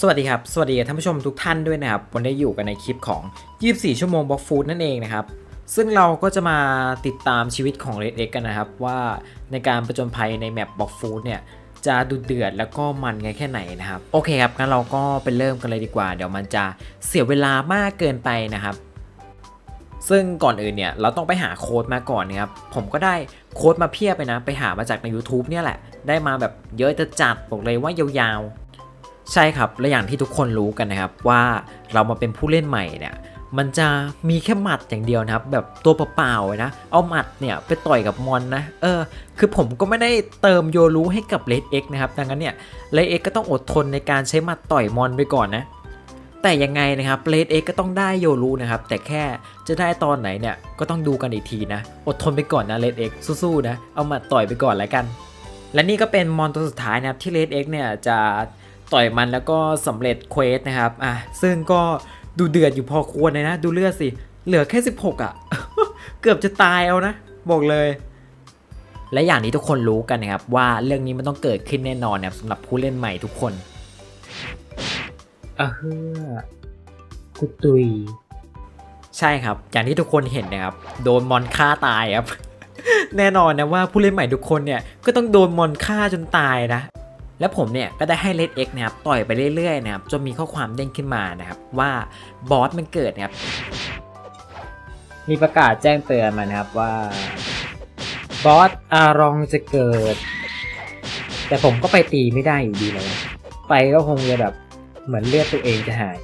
สวัสดีครับ สวัสดีท่านผู้ชมทุกท่านด้วยนะครับ วันนี้อยู่กันในคลิปของ 24 ชั่วโมงบล็อกฟูดนั่นเองนะครับ ซึ่งเราก็จะมาติดตามชีวิตของ Red X กันนะครับ ว่าในการประจนภัยในแมปบล็อกฟูดเนี่ย จะดุเดือดแล้วก็มันไงแค่ไหนนะครับ โอเคครับงั้นเราก็ไปเริ่มกันเลยดีกว่า เดี๋ยวมันจะเสียเวลามากเกินไปนะครับ ซึ่งก่อนอื่นเนี่ยเราต้องไปหาโค้ดมาก่อนนะครับ ผมก็ได้โค้ดมาเพียบไปนะ ไปหามาจากใน YouTube เนี่ยแหละ ได้มาแบบเยอะจะจัดบอกเลยว่ายาวๆ ใช่ครับ และอย่างที่ทุกคนรู้กันนะครับว่าเรามาเป็นผู้เล่นใหม่เนี่ยมันจะมีแค่หมัดอย่างเดียวนะครับ แบบตัวเปล่าๆนะเอาหมัดเนี่ยไปต่อยกับมอนนะเออคือผมก็ไม่ได้เติมโยรู้ให้กับเลดเอ็กนะครับดังนั้นเนี่ยเลดเอ็กก็ต้องอดทนในการใช้หมัดต่อยมอนไปก่อนนะแต่ยังไงนะครับเลดเอ็กก็ต้องได้โยรู้นะครับแต่แค่จะได้ตอนไหนเนี่ยก็ต้องดูกันอีกทีนะอดทนไปก่อนนะเลดเอ็กสู้ๆนะเอาหมัดต่อยไปก่อนแล้วกัน และนี่ก็เป็นมอนตัวสุดท้ายนะครับที่เลดเอ็กเนี่ยจะ ต่อยมันแล้วก็สำเร็จเควสนะครับอะซึ่งก็ดูเดือดอยู่พอควรเลยนะ ดูเลือดสิ เหลือแค่ 16 อะ เกือบจะตายเอานะ บอกเลย และอย่างที่ทุกคนรู้กันนะครับ ว่าเรื่องนี้มันต้องเกิดขึ้นแน่นอนนะครับสำหรับผู้เล่นใหม่ทุกคนอะเฮือกุตุย ใช่ครับ อย่างที่ทุกคนเห็นนะครับ โดนมอนฆ่าตายครับ แน่นอนนะว่าผู้เล่นใหม่ทุกคนเนี่ย ก็ต้องโดนมอนฆ่าจนตายนะ และผมเนี่ยก็ได้ให้เลดเอ็กนะครับต่อยไปเรื่อยๆนะครับจนมีข้อความเด้งขึ้นมานะครับว่าบอสมันเกิดนะครับมีประกาศแจ้งเตือนมานะครับว่าบอสอารองจะเกิด แต่ผมก็ไปตีไม่ได้อยู่ดีเลยไปก็คงจะแบบเหมือนเลือดตัวเองจะหาย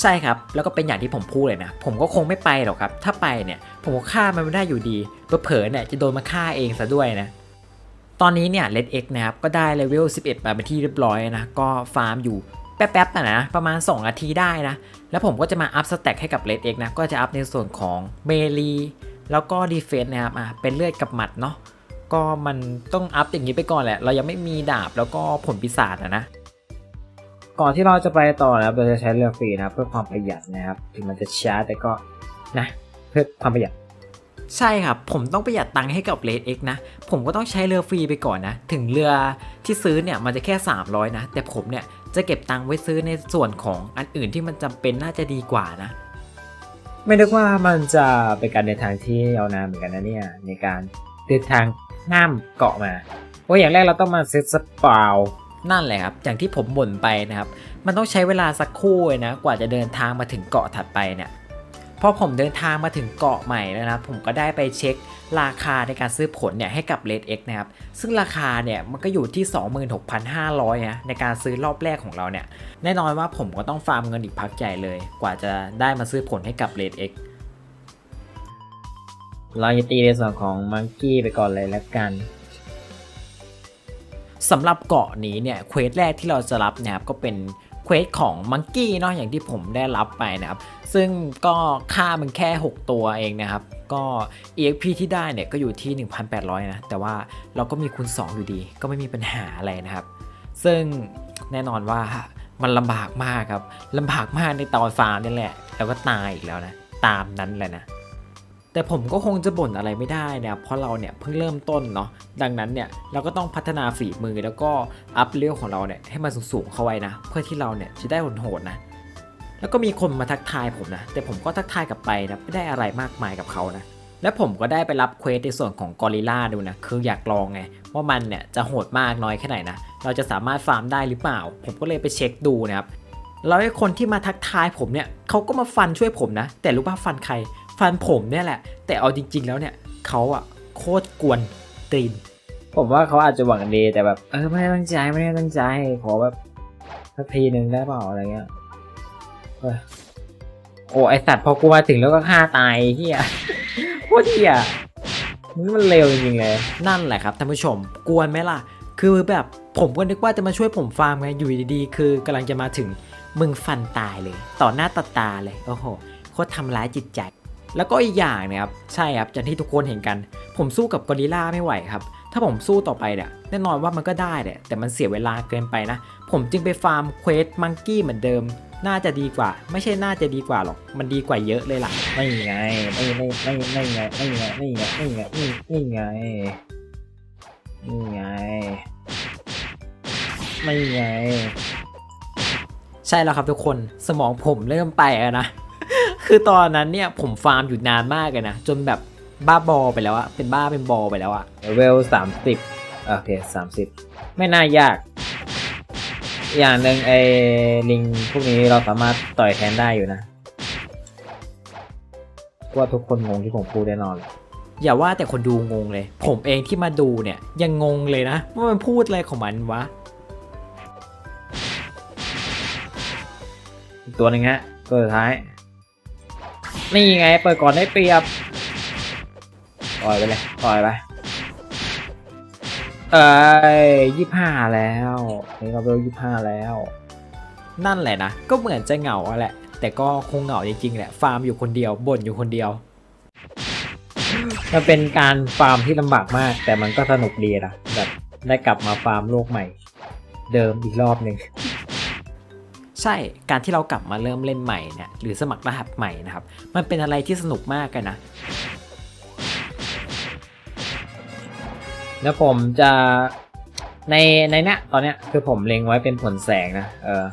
ใช่ครับ แล้วก็เป็นอย่างที่ผมพูดเลยนะ ผมก็คงไม่ไปหรอกครับ ถ้าไปเนี่ย ผมก็ฆ่ามันไม่ได้อยู่ดีเผลอเนี่ยจะโดนมาฆ่าเองซะด้วยนะ ตอนนี้เนี่ยเลดเอ็กนะครับก็ได้เลเวล 11 มาเป็นที่เรียบร้อยนะ ก็ฟาร์มอยู่แป๊บๆนะนะประมาณ2นาทีได้นะ แล้วผมก็จะมาอัพสแต็กให้กับเลดเอ็กนะ ก็จะอัพในส่วนของเมลีแล้วก็ดีเฟนส์นะครับอะเป็นเลือดกับหมัดเนาะก็มันต้องอัพอย่างนี้ไปก่อนแหละ เรายังไม่มีดาบแล้วก็ผลปีศาจอะนะก่อนที่เราจะไปต่อนะครับเราจะใช้เรือฟรีนะครับเพื่อความประหยัดนะครับ ถึงมันจะช้าแต่ก็นะ เพื่อความประหยัด ใช่ครับ ผมต้องประหยัดตังค์ให้กับเลดเอ็กนะ ผมก็ต้องใช้เรือฟรีไปก่อนนะ ถึงเรือที่ซื้อเนี่ยมันจะแค่ 300 นะ แต่ผมเนี่ยจะเก็บตังค์ไว้ซื้อในส่วนของอันอื่นที่มันจำเป็นน่าจะดีกว่านะ ไม่นึกว่ามันจะเป็นการเดินทางที่ยาวนานเหมือนกันนะเนี่ยในการเดินทางข้ามเกาะมาเพราะอย่างแรกเราต้องมาเซตสปาวนั่นแหละครับ อย่างที่ผมบ่นไปนะครับ มันต้องใช้เวลาสักครู่เลยนะ กว่าจะเดินทางมาถึงเกาะถัดไปเนี่ย พอผมเดินทางมาถึงเกาะใหม่แล้วนะผมก็ได้ไปเช็คราคาในการซื้อผลเนี่ยให้กับ Red X นะครับ ซึ่งราคาเนี่ยมันก็อยู่ที่ 26,500นะในการซื้อรอบแรกของเราเนี่ย แน่นอนว่าผมก็ต้องฟาร์มเงินอีกพักใหญ่เลย กว่าจะได้มาซื้อผลให้กับ Red X เราจะตีในส่วนของมังกี้ไปก่อนเลยแล้วกันสำหรับเกาะนี้เนี่ยเควสแรกที่เราจะรับนะครับก็เป็น เควสของมังกี้เนาะอย่างที่ผมได้รับไปนะครับ ซึ่งก็ค่ามันแค่ 6 ตัวเองนะครับ ก็ EXP ที่ได้เนี่ยก็อยู่ที่ 1,800 นะ แต่ว่าเราก็มีคูณ 2 อยู่ดี ก็ไม่มีปัญหาอะไรนะครับ ซึ่งแน่นอนว่ามันลำบากมากครับลำบากมากในตอนฟาร์มนี่แหละ แล้วก็ตายอีกแล้วนะ ตามนั้นแหละนะ แต่ผมก็คงจะบ่นอะไรไม่ได้นะเพราะเราเนี่ยเพิ่งเริ่มต้นเนาะดังนั้นเนี่ยเราก็ต้องพัฒนาฝีมือแล้วก็อัพเลเวลของเราเนี่ยให้มันสูงๆเข้าไว้นะ เพื่อที่เราเนี่ยจะได้โหดๆนะแล้วก็มีคนมาทักทายผมนะ แต่ผมก็ทักทายกลับไปนะไม่ได้อะไรมากมายกับเขานะและผมก็ได้ไปรับเควสในส่วนของกอริลลาดูนะคืออยากลองไงว่ามันเนี่ยจะโหดมากน้อยแค่ไหนนะเราจะสามารถฟาร์มได้หรือเปล่า ผมก็เลยไปเช็คดูนะครับแล้วไอ้คนที่มาทักทายผมเนี่ยเขาก็มาฟันช่วยผมนะ แต่รู้ป่ะฟันใคร ฟันผมเนี่ยแหละ แต่เอาจริง ๆ แล้วเนี่ยเขาอะโคตรกวนตีน ผมว่าเขาอาจจะหวังดีแต่แบบ เออไม่ได้ตั้งใจไม่ได้ตั้งใจขอแบบสักทีหนึ่งได้เปล่าอะไรเงี้ยเฮ้ยโอ้ไอสัตว์พอกูมาถึงแล้วก็ฆ่าตายเฮียโคตรเฮียนี่มันเร็วจริงๆเลยนั่นแหละครับท่านผู้ชมกวนไหมล่ะ คือแบบผมก็นึกว่าจะมาช่วยผมฟาร์มไงอยู่ดีๆ คือกำลังจะมาถึงมึงฟันตายเลย ต่อหน้าต่อตาเลย โอ้โหโคตรทำร้ายจิตใจ แล้วก็อีกอย่างนะครับใช่ครับอย่างที่ทุกคนเห็นกัน ผมสู้กับกอริลลาไม่ไหวครับ ถ้าผมสู้ต่อไปเนี่ยแน่นอนว่ามันก็ได้แหละแต่มันเสียเวลาเกินไปนะ ผมจึงไปฟาร์มเควสมังกี้เหมือนเดิม น่าจะดีกว่า ไม่ใช่น่าจะดีกว่าหรอก มันดีกว่าเยอะเลยล่ะไม่ไงไม่ไม่ไม่ไม่ไงไม่ไงไม่ไงไม่ไงไม่ไม่ไงไม่ไงไม่ไงใช่แล้วครับทุกคนสมองผมเริ่มไปแล้วนะ คือตอนนั้นเนี่ยผมฟาร์มอยู่นานมากเลยนะ จนแบบบ้าบอไปแล้วอะเป็นบ้าเป็นบอไปแล้วอะเลเวลสามสิบโอเคสามสิบไม่น่ายาก อย่างหนึ่งไอ้ลิงพวกนี้เราสามารถต่อยแทนได้อยู่นะว่าทุกคนงงที่ผมพูดแน่นอนเลยอย่าว่าแต่คนดูงงเลย ผมเองที่มาดูเนี่ยยังงงเลยนะว่ามันพูดอะไรของมันวะอีกตัวหนึ่งฮะตัวสุดท้าย นี่ไง เปิดก่อนได้เปรียบปล่อยไปเลยปล่อยไปเอ้ยยี่ห้าแล้วนี่เราเวลยี่ห้าแล้ว นั่นแหละนะ ก็เหมือนจะเหงาแหละ แต่ก็คงเหงาจริงๆแหละ ฟาร์มอยู่คนเดียว บ่นอยู่คนเดียว มันเป็นการฟาร์มที่ลำบากมาก แต่มันก็สนุกดีนะแบบได้กลับมาฟาร์มโลกใหม่ เดิมอีกรอบหนึ่ง ใช่การที่เรากลับมาเริ่มเล่นใหม่เนี่ยหรือสมัครรหัสใหม่นะครับมันเป็นอะไรที่สนุกมากกันนะแล้วผมจะในในเนี้ยตอนเนี้ยคือผมเล็งไว้เป็นผลแสงนะเออ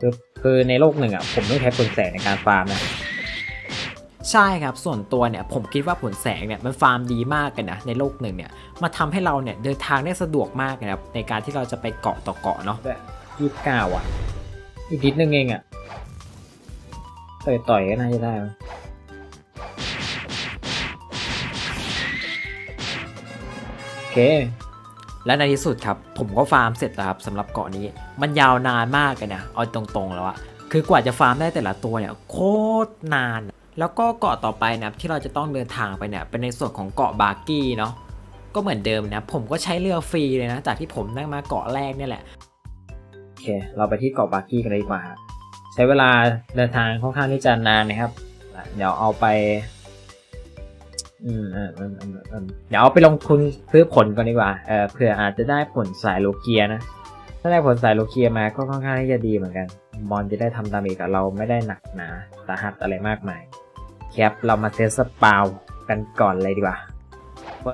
คือคือในโลกหนึ่งอะผมต้องใช้ผลแสงในการฟาร์มนะใช่ครับส่วนตัวเนี่ยผมคิดว่าผลแสงเนี่ยมันฟาร์มดีมากกันนะในโลกหนึ่งเนี่ยมาทำให้เราเนี่ยเดินทางได้สะดวกมากนะครับในการที่เราจะไปเกาะต่อเกาะเนาะยี่สิบเก้าอะ อีกนิดนึงเองอะต่อยต่อยๆก็น่าจะได้โอเค และในที่สุดครับผมก็ฟาร์มเสร็จแล้วครับสำหรับเกาะนี้ มันยาวนานมากกันนะเอาตรงๆแล้วอะคือกว่าจะฟาร์มได้แต่ละตัวเนี่ยโคตรนาน แล้วก็เกาะต่อไปนะที่เราจะต้องเดินทางไปเนี่ยเป็นในส่วนของเกาะบาร์กี้เนาะก็เหมือนเดิมนะผมก็ใช้เรือฟรีเลยนะจากที่ผมนั่งมาเกาะแรกเนี่ยแหละ เคเราไปที่เกาะบาร์กี้กันเลยดีกว่า ใช้เวลาเดินทางค่อนข้างที่จะนานนะครับ เดี๋ยวเอาไปอืมเออเออเออเออเดี๋ยวเอาไปลงทุนซื้อผลก่อนดีกว่าเออเผื่ออาจจะได้ผลสายโลเกียนะ ถ้าได้ผลสายโลเกียมาก็ค่อนข้างที่จะดีเหมือนกันมอนจะได้ทำดาเมจกับเราไม่ได้หนักหนาสาหัสอะไรมากมายครับเรามาเทสสปาวกันก่อนเลยดีกว่า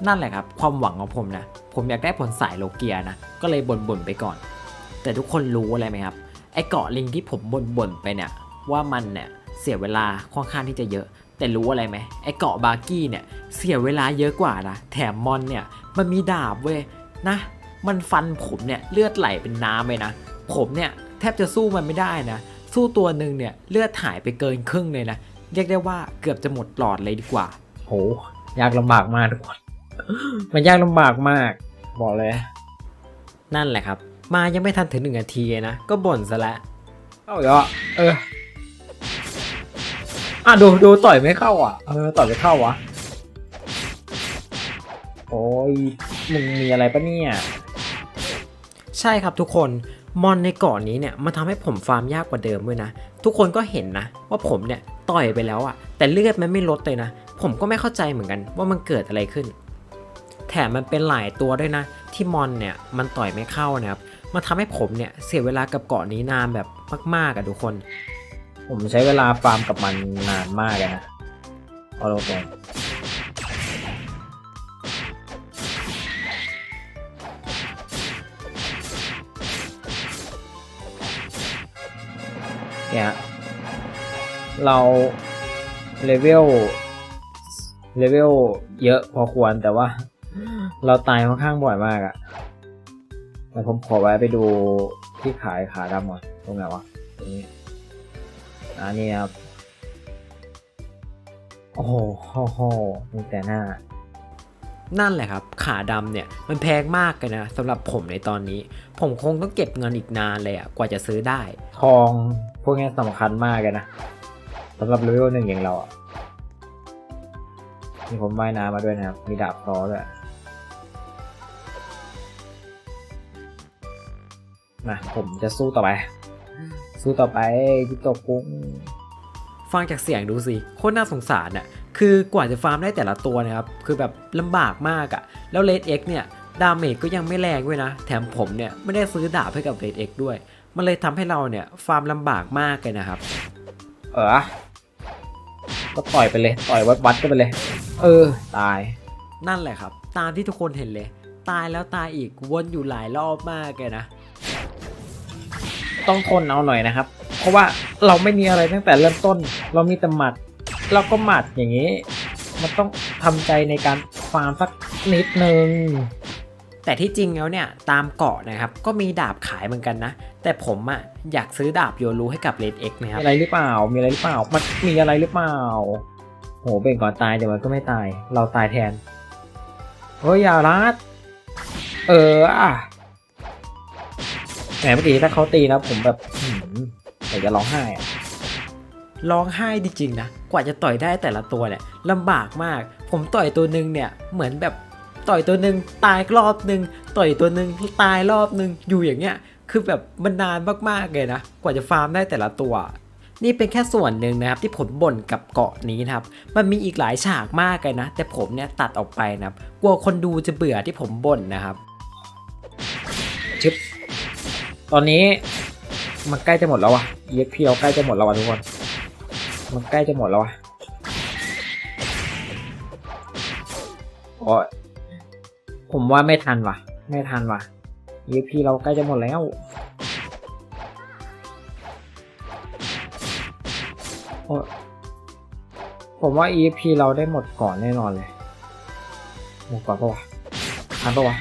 นั่นแหละครับ ความหวังของผมนะ ผมอยากได้ผลสายโลเกียนะ ก็เลยบ่นๆไปก่อน แต่ทุกคนรู้อะไรไหมครับ ไอ้เกาะลิงที่ผมบ่นๆไปเนี่ย ว่ามันเนี่ยเสียเวลาค่อนข้างที่จะเยอะ แต่รู้อะไรไหมไอ้เกาะบาร์กี้เนี่ยเสียเวลาเยอะกว่านะแถมมอนเนี่ยมันมีดาบเว้ยนะ มันฟันผมเนี่ยเลือดไหลเป็นน้ำเลยนะ ผมเนี่ยแทบจะสู้มันไม่ได้นะ สู้ตัวหนึ่งเนี่ยเลือดหายไปเกินครึ่งเลยนะเรียกได้ว่าเกือบจะหมดหลอดเลยดีกว่า โห ยากลำบากมากทุกคน มันยากลำบากมาก บอกเลย นั่นแหละครับ มายังไม่ทันถึงหนึ่งนาทีเลยนะ ก็บ่นซะแล้วเอาอีกแล้วเออ อะดูดูต่อยไม่เข้าอะ เออต่อยไม่เข้าวะ โอ้ยมึงมีอะไรปะเนี่ย ใช่ครับทุกคนมอนในเกาะนนี้เนี่ยมันทำให้ผมฟาร์มยากกว่าเดิมด้วยนะ ทุกคนก็เห็นนะ ว่าผมเนี่ยต่อยไปแล้วอะแต่เลือดมันไม่ลดเลยนะ ผมก็ไม่เข้าใจเหมือนกันว่ามันเกิดอะไรขึ้น แถมมันเป็นหลายตัวด้วยนะ ที่มอนเนี่ยมันต่อยไม่เข้านะครับ มันทำให้ผมเนี่ยเสียเวลากับเกาะนี้นานแบบมากๆอะทุกคน ผมใช้เวลาฟาร์มกับมันนานมากเลยนะเอาตรงๆเนี่ยเราเลเวลเลเวลเยอะพอควรแต่ว่า เราตายค่อนข้างบ่อยมากอะ แต่ผมขอไว้ไปดูที่ขายขาดำก่อนตรงไหนวะตรงนี้อันนี้ครับ โอ้โหโอ้โหมีแต่หน้า นั่นแหละครับ ขาดำเนี่ย มันแพงมากกันนะสำหรับผมในตอนนี้ ผมคงต้องเก็บเงินอีกนานเลยอะกว่าจะซื้อได้ ทองพวกนี้สำคัญมากเลยนะสำหรับเลเวลหนึ่งอย่างเราอะมีผมว่ายน้ำมาด้วยนะครับ มีดาบซอด้วย มาผมจะสู้ต่อไป สู้ต่อไปที่ตกกุ้งฟังจากเสียงดูสิโคตรน่าสงสารน่ะคือกว่าจะฟาร์มได้แต่ละตัวนะครับ คือแบบลำบากมากอะ่ะ แล้วเลดเอ็กเนี่ย ดาเมจก็ยังไม่แรงด้วยนะ แถมผมเนี่ย ไม่ได้ซื้อดาบให้กับเลดเอ็กด้วย มันเลยทำให้เราเนี่ย ฟาร์มลำบากมากเลยนะครับ เออ ก็ต่อยไปเลย ต่อยวัดวัดกันไปเลย เออ ตาย นั่นแหละครับ ตามที่ทุกคนเห็นเลย ตายแล้วตายอีกวนอยู่หลายรอบมากเลยนะ ต้องทนเอาหน่อยนะครับ เพราะว่าเราไม่มีอะไรตั้งแต่เริ่มต้น เรามีแต่หมัด เราก็หมัดอย่างนี้ มันต้องทำใจในการฟาร์มสักนิดนึงแต่ที่จริงแล้วเนี่ยตามเกาะนะครับก็มีดาบขายเหมือนกันนะ แต่ผมอะอยากซื้อดาบโยรูให้กับเลดเอ็กนะคมีรับอะไรหรือเปล่า มีอะไรหรือเปล่า มันมีอะไรหรือเปล่าโหเบ่งก่อนตายเดี๋ยวมันก็ไม่ตาย เราตายแทนเฮ้ยอย่ารัดเอออะ แหมเมื่อกี้ถ้าเขาตีนะผมแบบหืมอยากจะร้องไห้อะร้องไห้จริงๆนะ กว่าจะต่อยได้แต่ละตัวเนี่ยลำบากมาก ผมต่อยตัวหนึ่งเนี่ยเหมือนแบบต่อยตัวหนึ่งตายรอบหนึ่งต่อยตัวหนึ่งตายรอบหนึ่งอยู่อย่างเงี้ย คือแบบมันนานมากๆเลยนะ กว่าจะฟาร์มได้แต่ละตัว นี่เป็นแค่ส่วนหนึ่งนะครับที่ผมบ่นกับเกาะนี้นะครับ มันมีอีกหลายฉากมากเลยนะ แต่ผมเนี่ยตัดออกไปนะครับ กลัวคนดูจะเบื่อที่ผมบ่นนะครับชึบ ตอนนี้มันใกล้จะหมดแล้วอะ EXP เราใกล้จะหมดแล้วอะทุกคน มันใกล้จะหมดแล้วอะโอ้ยผมว่าไม่ทันว่ะ ไม่ทันว่ะ EXP เราใกล้จะหมดแล้ว โอ้ยผมว่า EXP เราได้หมดก่อนแน่นอนเลย หมดก่อนปะวะ ทันปะวะ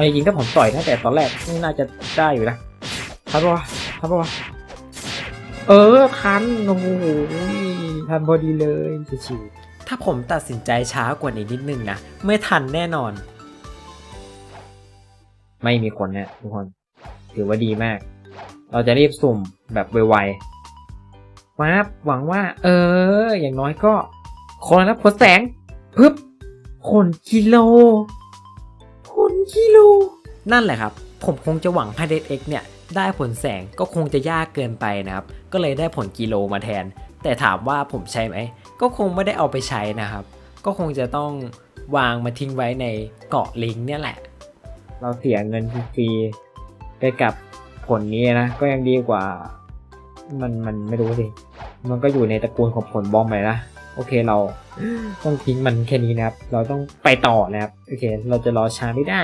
เอาจริงๆถ้าผมต่อยตั้งแต่ตอนแรกนี่น่าจะได้อยู่นะทันปะวะทันปะวะเออทันโอ้โหทันพอดีเลยชิวถ้าผมตัดสินใจช้ากว่านี้นิดนึงนะ ไม่ทันแน่นอนๆไม่มีคนเนี่ยทุกคน ถือว่าดีมาก เราจะรีบสุ่มแบบไวๆมาบหวังว่า เออ อย่างน้อยก็ คนละผลแสง ปึ๊บผลกิโลผล กิโล นั่นแหละครับ ผมคงจะหวังให้ Red X เนี่ย ได้ผลแสงก็คงจะยากเกินไปนะครับ ก็เลยได้ผลกิโลมาแทน แต่ถามว่าผมใช้ไหม ก็คงไม่ได้เอาไปใช้นะครับ ก็คงจะต้องวางมาทิ้งไว้ในเกาะลิงเนี่ยแหละ เราเสียเงินฟรีไปกับผลนี้นะ ก็ยังดีกว่า มันมันไม่รู้สิ มันก็อยู่ในตระกูลของผลบอมไปนะ โอเคเราต้องทิ้งมันแค่นี้นะครับ เราต้องไปต่อนะครับ โอเค เราจะรอช้าไม่ได้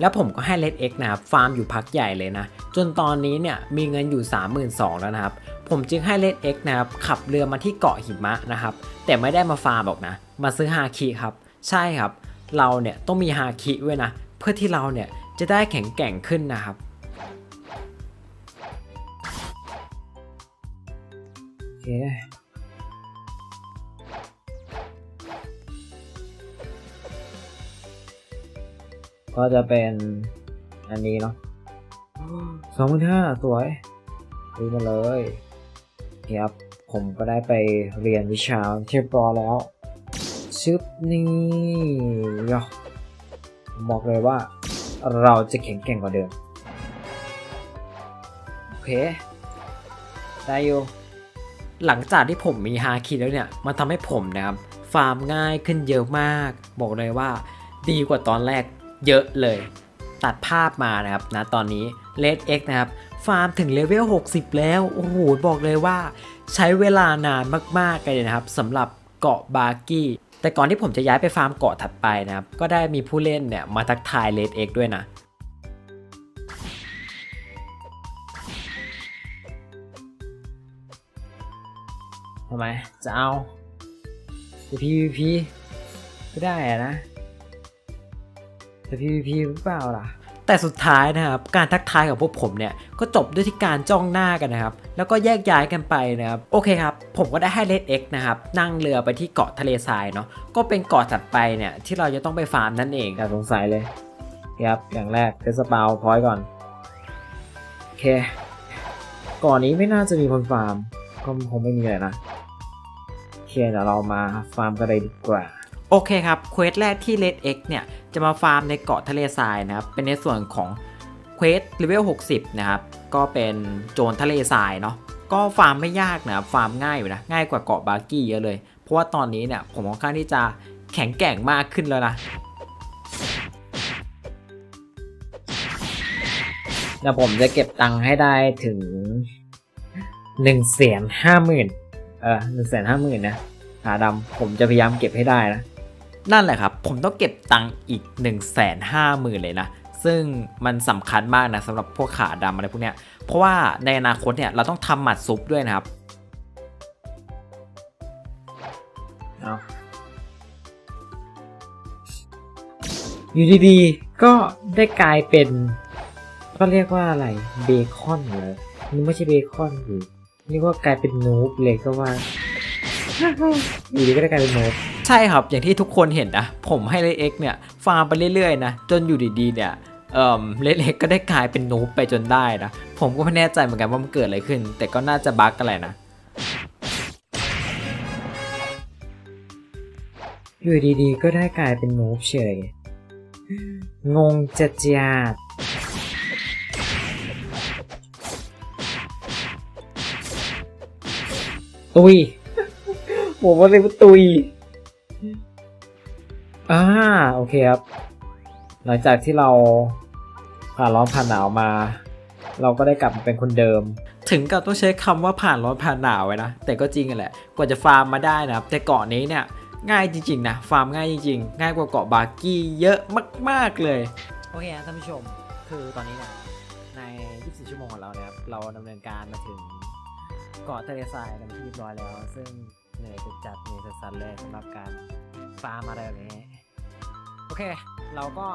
แล้วผมก็ให้ Red X นะครับฟาร์มอยู่พักใหญ่เลยนะ จนตอนนี้เนี่ยมีเงินอยู่ 32,000แล้วนะครับ ผมจึงให้ Red X นะครับขับเรือมาที่เกาะหิมะนะครับ แต่ไม่ได้มาฟาร์มหรอกนะ มาซื้อฮาคิครับ ใช่ครับ เราเนี่ยต้องมีฮาคิไว้นะ เพื่อที่เราเนี่ยจะได้แข็งแกร่งขึ้นนะครับ เคก็จะเป็นอันนี้เนาะสองพันห้าสวยดูมาเลยครับ ผมก็ได้ไปเรียนวิชาเทียบรอแล้ว ชึบนี่ยะบอกเลยว่าเราจะแข็งแกร่งกว่าเดิม โอเค ได้อยู่ หลังจากที่ผมมีฮาคิแล้วเนี่ย มันทำให้ผมนะครับ ฟาร์มง่ายขึ้นเยอะมาก บอกเลยว่า ดีกว่าตอนแรกเยอะเลย ตัดภาพมานะครับนะตอนนี้ Red X นะครับ ฟาร์มถึงเลเวล 60 แล้ว โอ้โห บอกเลยว่า ใช้เวลานานมากๆเลยนะครับสำหรับเกาะบาร์กี้แต่ก่อนที่ผมจะย้ายไปฟาร์มเกาะถัดไปนะครับ ก็ได้มีผู้เล่นเนี่ยมาทักทาย Red X ด้วยนะ ทำไม จะเอาจะ PVP ก็ได้อะนะจะ PVP หรือเปล่าล่ะแต่สุดท้ายนะครับการทักทายของพวกผมเนี่ยก็จบด้วยที่การจ้องหน้ากันนะครับแล้วก็แยกย้ายกันไปนะครับโอเคครับผมก็ได้ให้ Red X นะครับนั่งเรือไปที่เกาะทะเลทรายเนาะก็เป็นเกาะถัดไปเนี่ยที่เราจะต้องไปฟาร์มนั่นเองอย่าสงสัยเลยครับอย่างแรกเทสปาวพอยก่อนโอเคก่อนนี้ไม่น่าจะมีคนฟาร์ม ก็คงไม่มีเลยนะโอเคเดี๋ยวเรามาฟาร์มกันเลยดีกว่า โอเคครับเควสแรกที่ Red X เนี่ย จะมาฟาร์มในเกาะทะเลทรายนะครับ เป็นในส่วนของเควสเลเวล60 นะครับ ก็เป็นโจรทะเลทรายเนาะก็ฟาร์มไม่ยากนะครับฟาร์มง่ายอยู่นะง่ายกว่าเกาะบาร์กี้เยอะเลย เพราะว่าตอนนี้เนี่ยผมค่อนข้างที่จะแข็งแกร่งมากขึ้นแล้วนะเดี๋ยวผมจะเก็บตังค์ให้ได้ถึง หนึ่งแสนห้าหมื่นเออหนึ่งแสนห้าหมื่นนะขาดำผมจะพยายามเก็บให้ได้นะ นั่นแหละครับ ผมต้องเก็บตังค์อีก1 5 0 0 0 0เลยนะ ซึ่งมันสำคัญมากนะสำหรับพวกขาดำอะไรพวกเนี้ย เพราะว่าในอนาคตเนี่ยเราต้องทำหมัดซุปด้วยนะครับเอาอยู่ดีๆ ก็ได้กลายเป็น ก็เรียกว่าอะไรเบคอนเหรอนี่ไม่ใช่เบคอนหรือ นี่ว่ากลายเป็นนูบเลยก็ว่าอยู่ดีก็ได้กลายเป็นนูบใช่ครับอย่างที่ทุกคนเห็นนะ ผมให้เลเอ็กเนี่ยฟาร์มไปเรื่อยๆนะจนอยู่ดีๆเนี่ยเอ่อเลเอ็กก็ได้กลายเป็นนูบไปจนได้นะ ผมก็ไม่แน่ใจเหมือนกันว่ามันเกิดอะไรขึ้น แต่ก็น่าจะบั๊กอะไรนะอยู่ดีๆ ก็ได้กลายเป็นนูบเฉยงงจัดจัด ตุยผมว่าเลยว่าตุยอ่าโอเคครับ หลังจากที่เราผ่านร้อนผ่านหนาวมา เราก็ได้กลับมาเป็นคนเดิม ถึงกับต้องใช้คำว่าผ่านร้อนผ่านหนาวไว้นะ แต่ก็จริงแหละ กว่าจะฟาร์มมาได้นะครับ แต่เกาะนี้เนี่ยง่ายจริงๆนะ ฟาร์มง่ายจริงๆ ง่ายกว่าเกาะบาร์กี้เยอะมาก ๆเลย โอเคนะท่านผู้ชม คือตอนนี้เนี่ยใน 24 ชั่วโมงของเราเนี่ยครับ เราดำเนินการมาถึง เกาะทะเลทรายกันที่เรียบร้อยแล้ว ซึ่งเหนื่อยจะจัดเหนื่อยสันเลยสำหรับการฟาร์มอะไรแบบนี้ โอเค เราก็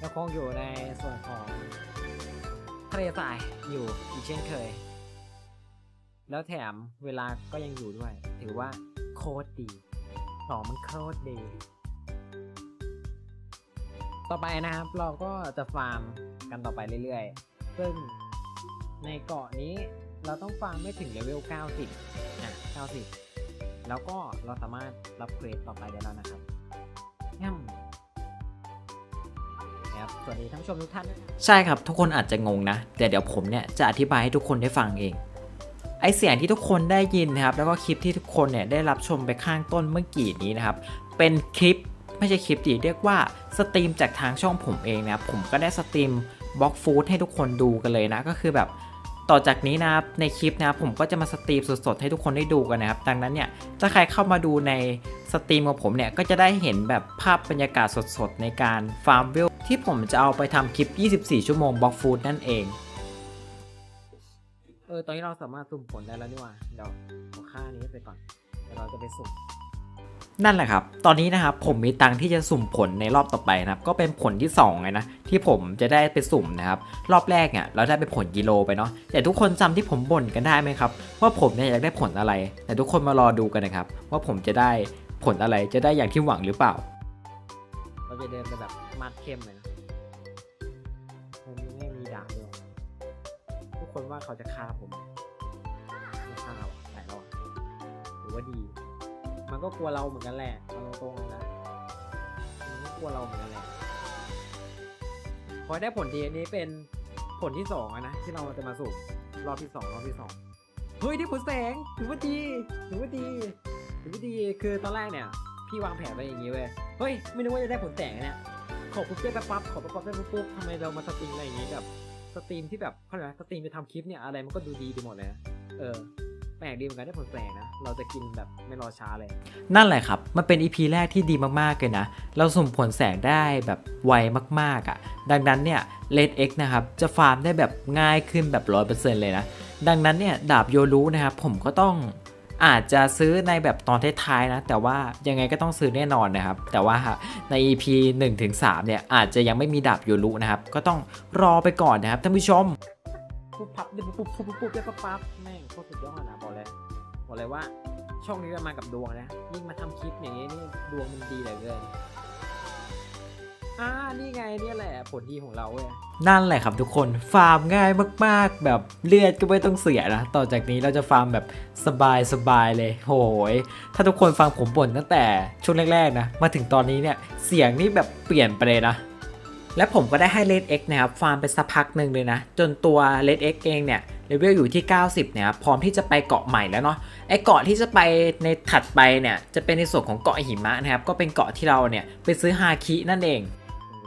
ยังคงอยู่ในส่วนของทะเลทรายอยู่อีกเช่นเคย แล้วแถมเวลาก็ยังอยู่ด้วย ถือว่าโคตรดีของมันโคตรดี ต่อไปนะครับเราก็จะฟาร์มกันต่อไปเรื่อยๆ ซึ่งในเกาะนี้ เราต้องฟาร์มไม่ถึงเลเวล 90 อะ 90 แล้วก็เราสามารถรับเควสต่อไปได้แล้วนะครับย่ำครับ สวัสดีท่านผู้ชมทุกท่าน ใช่ครับ ทุกคนอาจจะงงนะ แต่เดี๋ยวผมเนี่ยจะอธิบายให้ทุกคนได้ฟังเอง ไอเสียงที่ทุกคนได้ยินนะครับ แล้วก็คลิปที่ทุกคนเนี่ยได้รับชมไปข้างต้นเมื่อกี้นี้นะครับ เป็นคลิปไม่ใช่คลิปดิเรียกว่าสตรีมจากทางช่องผมเองนะครับ ผมก็ได้สตรีมบล็อกฟู้ดให้ทุกคนดูกันเลยนะ ก็คือแบบ ต่อจากนี้นะครับในคลิปนะครับผมก็จะมาสตรีมสดๆให้ทุกคนได้ดูกันนะครับ ดังนั้นเนี่ยถ้าใครเข้ามาดูในสตรีมของผมเนี่ยก็จะได้เห็นแบบภาพบรรยากาศสดๆในการฟาร์มเวลที่ผมจะเอาไปทำคลิป 24 ชั่วโมงบล็อกฟู้ดนั่นเอง เออตอนนี้เราสามารถสุ่มผลได้แล้วนี่ว่าเดี๋ยวเอค่านี้ไปก่อนเดี๋ยวเราจะไปสุ่ม นั่นแหละครับ ตอนนี้นะครับผมมีตังที่จะสุ่มผลในรอบต่อไปนะครับก็เป็นผลที่2ไงนะที่ผมจะได้ไปสุ่มนะครับรอบแรกเนี่ยเราได้ไปผลกิโลไปเนาะแต่ทุกคนจำที่ผมบ่นกันได้ไหมครับว่าผมเนี่ยอยากได้ผลอะไร แต่ทุกคนมารอดูกันนะครับว่าผมจะได้ผลอะไรจะได้อย่างที่หวังหรือเปล่า เราจะเดินไปแบบมัดเข้มเลยนะมันไม่มีดาบด้วยทุกคนว่าเขาจะฆ่าผมไหมไม่ฆ่าหรอกแต่เราหรือว่าดี มันก็กลัวเราเหมือนกันแหละเอาตรงๆนะมันก็กลัวเราเหมือนกันแหละพอได้ผลดีอันนี้เป็นผลที่สองอะนะที่เราจะมาสุ่มรอบที่สองรอบที่สองเฮ้ยได้ผลแสงถือว่าดีถือว่าดีถือว่าดีคือตอนแรกเนี่ย พี่วางแผนไว้อย่างนี้เว้ยเฮ้ยไม่นึกว่าจะได้ผลแสงเนี่ยขอปุ๊บเปี้ยปั๊บปั๊บขอปั๊บปั๊บปุ๊บทำไมเรามาสตรีมอะไรอย่างงี้แบบสตรีมที่แบบเขาเรียกสตรีมไปทำคลิปเนี่ยอะไรมันก็ดูดีไปหมดเลยเออ แปลกดีเหมือนกันได้ผลแปลกนะ เราจะกินแบบไม่รอช้าเลย นั่นแหละครับ มันเป็น EP แรกที่ดีมากๆเลยนะ เราสุ่มผลแสงได้แบบไวมากๆอะ่ะ ดังนั้นเนี่ย Red X นะครับ จะฟาร์มได้แบบง่ายขึ้นแบบ100%เลยนะ ดังนั้นเนี่ยดาบโยรู้นะครับ ผมก็ต้องอาจจะซื้อในแบบตอนท้ายๆนะ แต่ว่ายังไงก็ต้องซื้อแน่นอนนะครับ แต่ว่าใน EP 1-3เนี่ยอาจจะยังไม่มีดาบโยรู้นะครับ ก็ต้องรอไปก่อนนะครับท่านผู้ชม ปุ๊บพับปุ๊บปุ๊บปุ๊บปุ๊บปุ๊บปั๊บปั๊บแม่งโคตรสุดยอดนะบอกเลยบอกเลยว่าช่องนี้จะมากับดวงนะยิ่งมาทำคลิปอย่างนี้นี่ดวงมันดีเหลือเกินอ่านี่ไงเนี่ยแหละผลดีของเราเว้ยนั่นแหละครับทุกคนฟาร์มง่ายมากๆ แบบเลือดก็ไม่ต้องเสียนะต่อจากนี้เราจะฟาร์มแบบสบายๆเลยโหยถ้าทุกคนฟังผมบ่นตั้งแต่ช่วงแรกๆนะมาถึงตอนนี้เนี่ยเสียงนี่แบบเปลี่ยนไปเลยนะ และผมก็ได้ให้ Red X นะครับฟาร์มไปสักพักหนึ่งเลยนะ จนตัว Red X เองเนี่ยเลเวลอยู่ที่ 90เนี่ยครับพร้อมที่จะไปเกาะใหม่แล้วเนาะไอเกาะที่จะไปในถัดไปเนี่ยจะเป็นในส่วนของเกาะหิมะนะครับก็เป็นเกาะที่เราเนี่ยไปซื้อฮาคินั่นเอง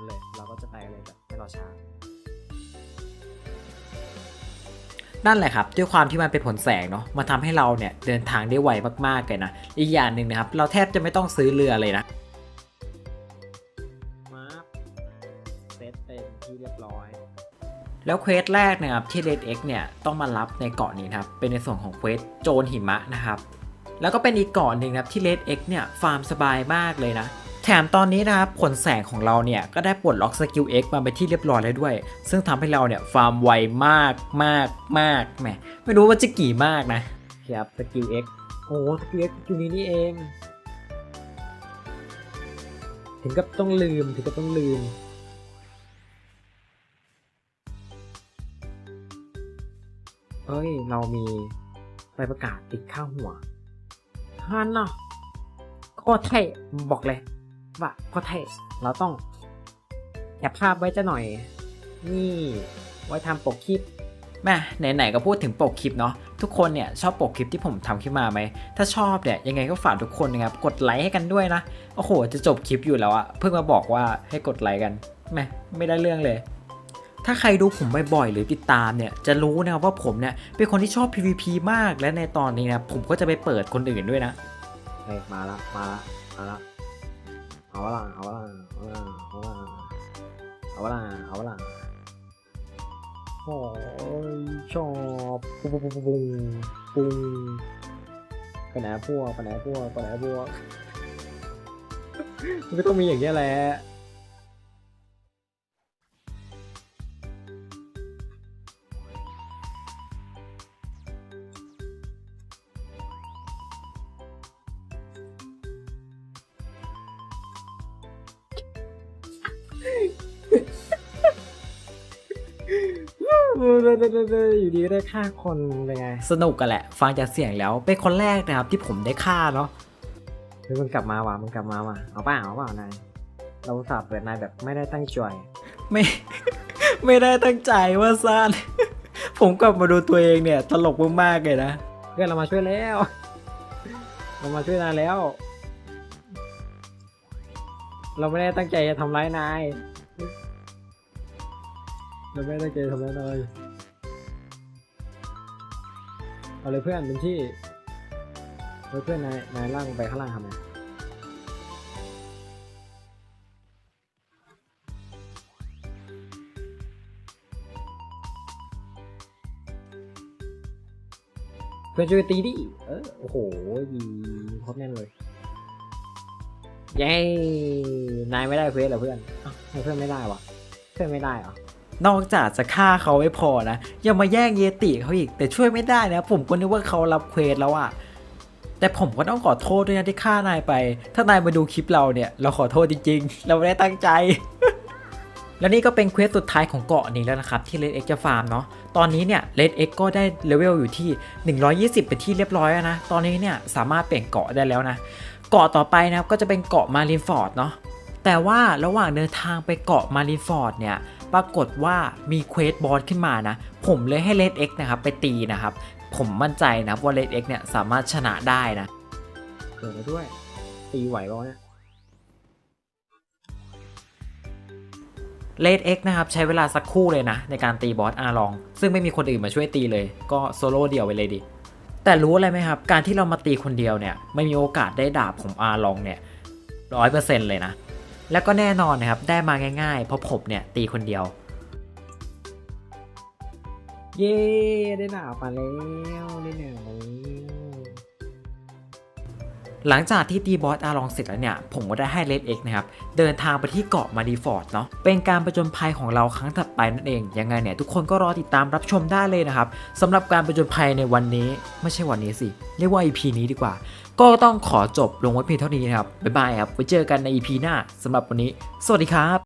เลยเราก็จะไปเลยแบบไม่รอช้านั่นแหละครับด้วยความที่มันเป็นผลแสงเนาะมันทำให้เราเนี่ยเดินทางได้ไวมากๆเลยนะอีกอย่างหนึ่งนะครับเราแทบจะไม่ต้องซื้อเรือเลยนะ มาเซตเป็นทีแล้วเควสแรกนะครับที่ Red X เนี่ยต้องมารับในเกาะนี้นะครับ เป็นในส่วนของเควสโจรหิมะนะครับ แล้วก็เป็นอีกเกาะหนึ่งนะครับที่ Red X เนี่ยฟาร์มสบายมากเลยนะแถมตอนนี้นะครับผลแสงของเราเนี่ยก็ได้ปลดล็อกสกิล X มาเป็นที่เรียบร้อยแล้วด้วย ซึ่งทำให้เราเนี่ยฟาร์มไวมากมากมากแหมไม่รู้ว่าจะกี่มากนะครับสกิล X โอ้สกิล X อยู่นี้นี่เอง ถึงกับต้องลืมถึงกับต้องลืม เอ้ย เรามีใบประกาศติดข้างหัวฮันเนาะโคตรเท่บอกเลย ว่าโคตรเท่เราต้องแคปภาพไว้จะหน่อย นี่ ไว้ทำปกคลิปแม่ไหนๆก็พูดถึงปกคลิปเนาะทุกคนเนี่ยชอบปกคลิปที่ผมทำขึ้นมาไหม ถ้าชอบเนี่ยยังไงก็ฝากทุกคนนะครับกดไลค์ให้กันด้วยนะ โอ้โห จะจบคลิปอยู่แล้วอะเพิ่งมาบอกว่าให้กดไลค์กันแม่ไม่ได้เรื่องเลย ถ้าใครดูผมบ่อยๆหรือติดตามเนี่ยจะรู้นะครับว่าผมเนี่ยเป็นคนที่ชอบ PVP มากและในตอนนี้นะผมก็จะไปเปิดคนอื่นด้วยนะเฮ้ยมาละมาละมาละเอาละเอาละเอาละเอาละเอาละเอาละโอ้ยชอบปุ้งปุ้งปุ้งปุ้งปุ้งไปไหนพวกไปไหนพวกไปไหนพวกมันก็ต้องมีอย่างเงี้แหละ อยู่ดีก็ได้ฆ่าคนเป็นไงสนุกกันแหละ ฟังจากเสียงแล้ว เป็นคนแรกนะครับที่ผมได้ฆ่าเนาะเฮ้ยมันกลับมาว่ะมันกลับมาว่ะเอาเปล่าเอาเปล่านายเราอุตสับเปิดนายแบบไม่ได้ตั้งใจไม่ ไม่ได้ตั้งใจว่าซ่านผมกลับมาดูตัวเองเนี่ย ตลกมากๆเลยนะเพื่อนเรามาช่วยแล้ว เรามาช่วยนายแล้ว เราไม่ได้ตั้งใจจะทำร้ายนายเราไม่ได้ตั้งใจจะทำร้ายนาย เอาเลยเพื่อนเป็นที่เฮ้ยเพื่อนนายนายล่างไปข้างล่างทำไมเพื่อนช่วยตีดิ เออ โอ้โหยีโคตรแน่นเลย เย้ นายไม่ได้เควสเหรอเพื่อนเพื่อนไม่ได้วะเพื่อนไม่ได้เหรอ นอกจากจะฆ่าเขาไม่พอนะ ยังมาแย่งเยติเขาอีก แต่ช่วยไม่ได้นะ ผมก็นึกว่าเขารับเควสแล้วอะแต่ผมก็ต้องขอโทษด้วยนะที่ฆ่านายไป ถ้านายมาดูคลิปเราเนี่ย เราขอโทษจริง ๆ เราไม่ได้ตั้งใจ แล้วนี่ก็เป็นเควสสุดท้ายของเกาะนี้แล้วนะครับ ที่ Red X จะฟาร์มเนาะ ตอนนี้เนี่ย Red X ก็ได้เลเวลอยู่ที่ 120 เป็นที่เรียบร้อยแล้วนะ ตอนนี้เนี่ยสามารถเปลี่ยนเกาะได้แล้วนะ เกาะต่อไปนะครับก็จะเป็นเกาะมารินฟอร์ดเนาะ แต่ว่าระหว่างเดินทางไปเกาะมารินฟอร์ดเนี่ย ปรากฏว่ามีเควสบอสขึ้นมานะ ผมเลยให้ Red X นะครับไปตีนะครับ ผมมั่นใจนะว่า Red X เนี่ยสามารถชนะได้นะเกิดมาด้วย ตีไหวปะวะเนี่ย Red X นะครับใช้เวลาสักครู่เลยนะ ในการตีบอสอาลอง ซึ่งไม่มีคนอื่นมาช่วยตีเลย ก็โซโล่เดี่ยวไปเลยดิแต่รู้อะไรไหมครับ การที่เรามาตีคนเดียวเนี่ย ไม่มีโอกาสได้ดาบของอาลองเนี่ยร้อยเปอร์เซ็นต์เลยนะ แล้วก็แน่นอนนะครับ ได้มาง่ายๆ เพราะผมเนี่ยตีคนเดียว เย้ได้หนาวมาแล้วได้หนาวแล้วหลังจากที่ตีบอสอาลองเสร็จแล้วเนี่ย ผมก็ได้ให้เลดเอ็กนะครับ เดินทางไปที่เกาะมาดีฟอร์ดเนาะเป็นการประจนภัยของเราครั้งถัดไปนั่นเอง ยังไงเนี่ย ทุกคนก็รอติดตามรับชมได้เลยนะครับสำหรับการประจนภัยในวันนี้ ไม่ใช่วันนี้สิ เรียกว่า EP นี้ดีกว่า ก็ต้องขอจบลงไว้เพียงเท่านี้นะครับบ๊ายบายครับไว้เจอกันใน EP หน้าสำหรับวันนี้ สวัสดีครับ